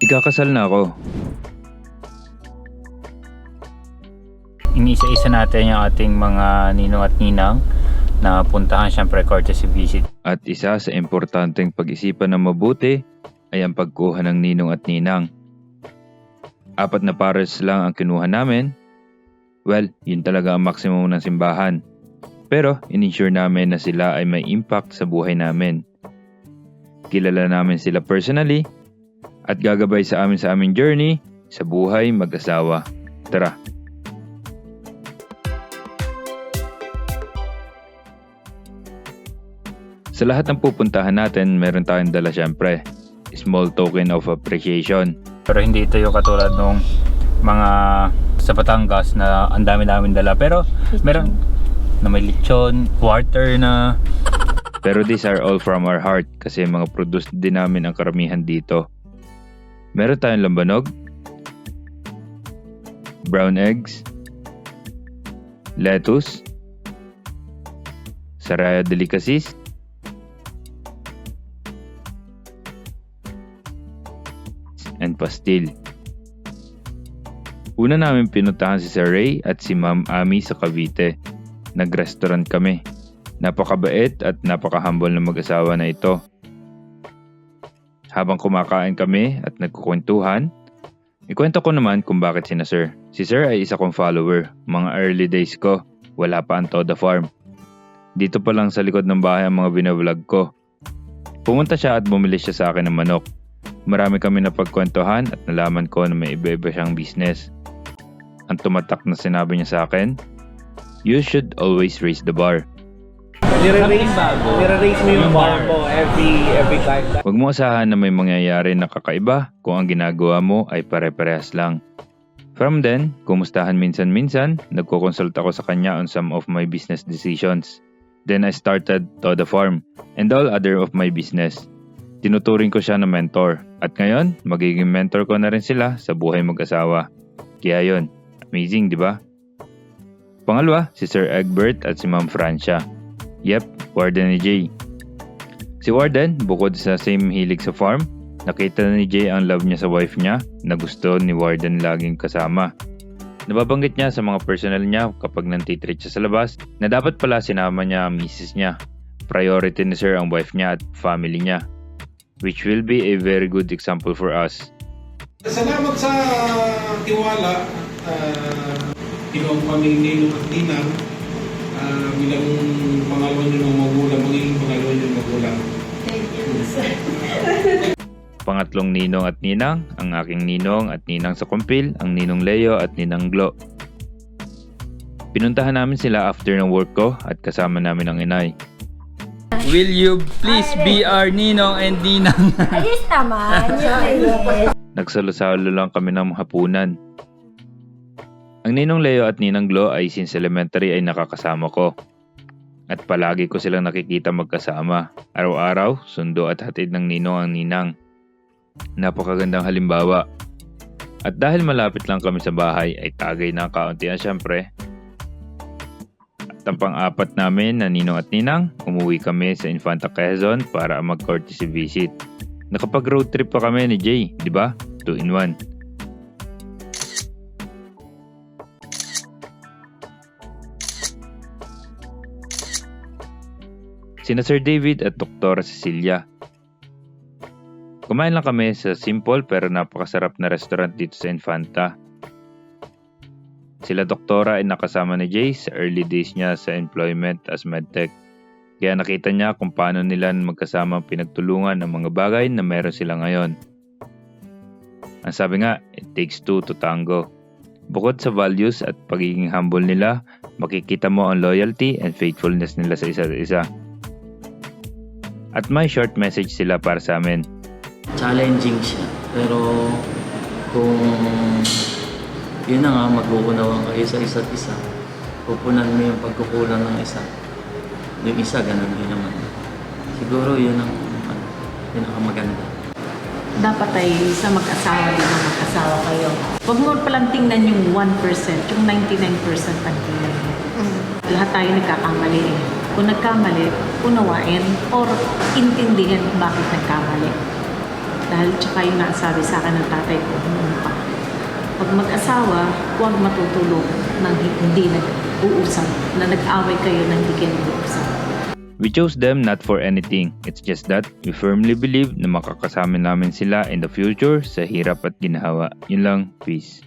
Ikakasal na ako. Inisa-isa natin yung ating mga ninong at ninang na puntahan syempre courtesy visit. At isa sa importanteng pag-isipan ng mabuti ay ang pagkuha ng ninong at ninang. Apat na pares lang ang kinuha namin. Well, yun talaga ang maximum ng simbahan. Pero in-ensure namin na sila ay may impact sa buhay namin. Kilala namin sila personally at gagabay sa amin sa aming journey sa buhay mag-asawa. Tara! Sa lahat ng pupuntahan natin, meron tayong dala syempre. Small token of appreciation. Pero hindi ito yung katulad nung mga sa Batangas na ang dami namin dala. Pero meron na may lechon, quarter na Pero these are all from our heart kasi mga produce din namin ang karamihan dito. Meron tayong lambanog, brown eggs, lettuce, saraya delicacies, and pastil. Una namin pinuntahan si Sir Ray at si Ma'am Ami sa Cavite. Nag-restaurant kami. Napakabait at napaka-humble ng mag-asawa na ito. Habang kumakain kami at nagkukwentuhan, ikwento ko naman kung bakit sina Sir. Si Sir ay isa kong follower. Mga early days ko, wala pa ang Toda Farm. Dito pa lang sa likod ng bahay ang mga binablog ko. Pumunta siya at bumili siya sa akin ng manok. Marami kami na pagkwentuhan at nalaman ko na may iba-iba siyang business. Ang tumatak na sinabi niya sa akin, You should always raise the bar. Nire-raise, nire-raise mo yung bar mo every every time. Huwag mo asahan na may mangyayari na kakaiba kung ang ginagawa mo ay pare-parehas lang. From then, kumustahan minsan-minsan, nagkukonsult ako sa kanya on some of my business decisions. Then I started to the farm and all other of my business. Tinuturing ko siya na mentor at ngayon, magiging mentor ko na rin sila sa buhay mag-asawa. Kaya yon, amazing di ba? Pangalawa, si Sir Egbert at si Ma'am Francia. Yep, Warden ni Jay. Si Warden, bukod sa same hilig sa farm, nakita ni Jay ang love niya sa wife niya na gusto ni Warden laging kasama. Nababanggit niya sa mga personal niya kapag nantitreat siya sa labas na dapat pala sinama niya ang misis niya. Priority ni Sir ang wife niya at family niya. Which will be a very good example for us. Salamat sa tiwala. Uh, Tinawag kami ninong at ninang ah, bilang pangalawa nyo ng magulang, magiging pangalawa nyo ng magulang. Pangatlong ninong at ninang, ang aking ninong at ninang sa kumpil, ang ninong Leo at ninang Glo. Pinuntahan namin sila after ng work ko at kasama namin ang inay. Will you please be our ninong and ninang? Ayos naman. Nagsalo-salo lang kami ng hapunan. Ang ninong Leo at ninang Glo ay since elementary ay nakakasama ko. At palagi ko silang nakikita magkasama. Araw-araw, sundo at hatid ng ninong ang ninang. Napakagandang halimbawa. At dahil malapit lang kami sa bahay ay tagay na kaunti na syempre. At ang pang-apat namin na ninong at ninang, umuwi kami sa Infanta Quezon para mag-courtesy visit. Nakapag road trip pa kami ni Jay, di ba? 2 in 1. Sina Sir David at Dr. Cecilia. Kumain lang kami sa simple pero napakasarap na restaurant dito sa Infanta. Sila doktora ay nakasama ni Jay sa early days niya sa employment as medtech. Kaya nakita niya kung paano nila magkasama pinagtulungan ang mga bagay na meron sila ngayon. Ang sabi nga, it takes two to tango. Bukod sa values at pagiging humble nila, makikita mo ang loyalty and faithfulness nila sa isa't isa. At may short message sila para sa amin. Challenging siya. Pero kung yun na nga, magkukunawan kayo sa isa't isa, pupunan mo yung pagkukulang ng isa. Yung isa, ganun din naman. Siguro yun ang ano, pinakamaganda. dapat ay sa mag-asawa din na mag-asawa kayo. Huwag mo palang tingnan yung 1%, yung 99% ang tingnan mo. Lahat tayo nagkakamali eh. Kung nagkamali, unawain or intindihin bakit nagkamali. Dahil tsaka yung nasabi sa akin ng tatay ko noon pa. Pag mag-asawa, huwag matutulog nang hindi nag-uusap, na nag-away kayo nang hindi kayo nag-uusap. We chose them not for anything. It's just that we firmly believe na makakasama namin sila in the future sa hirap at ginhawa. Yun lang, peace.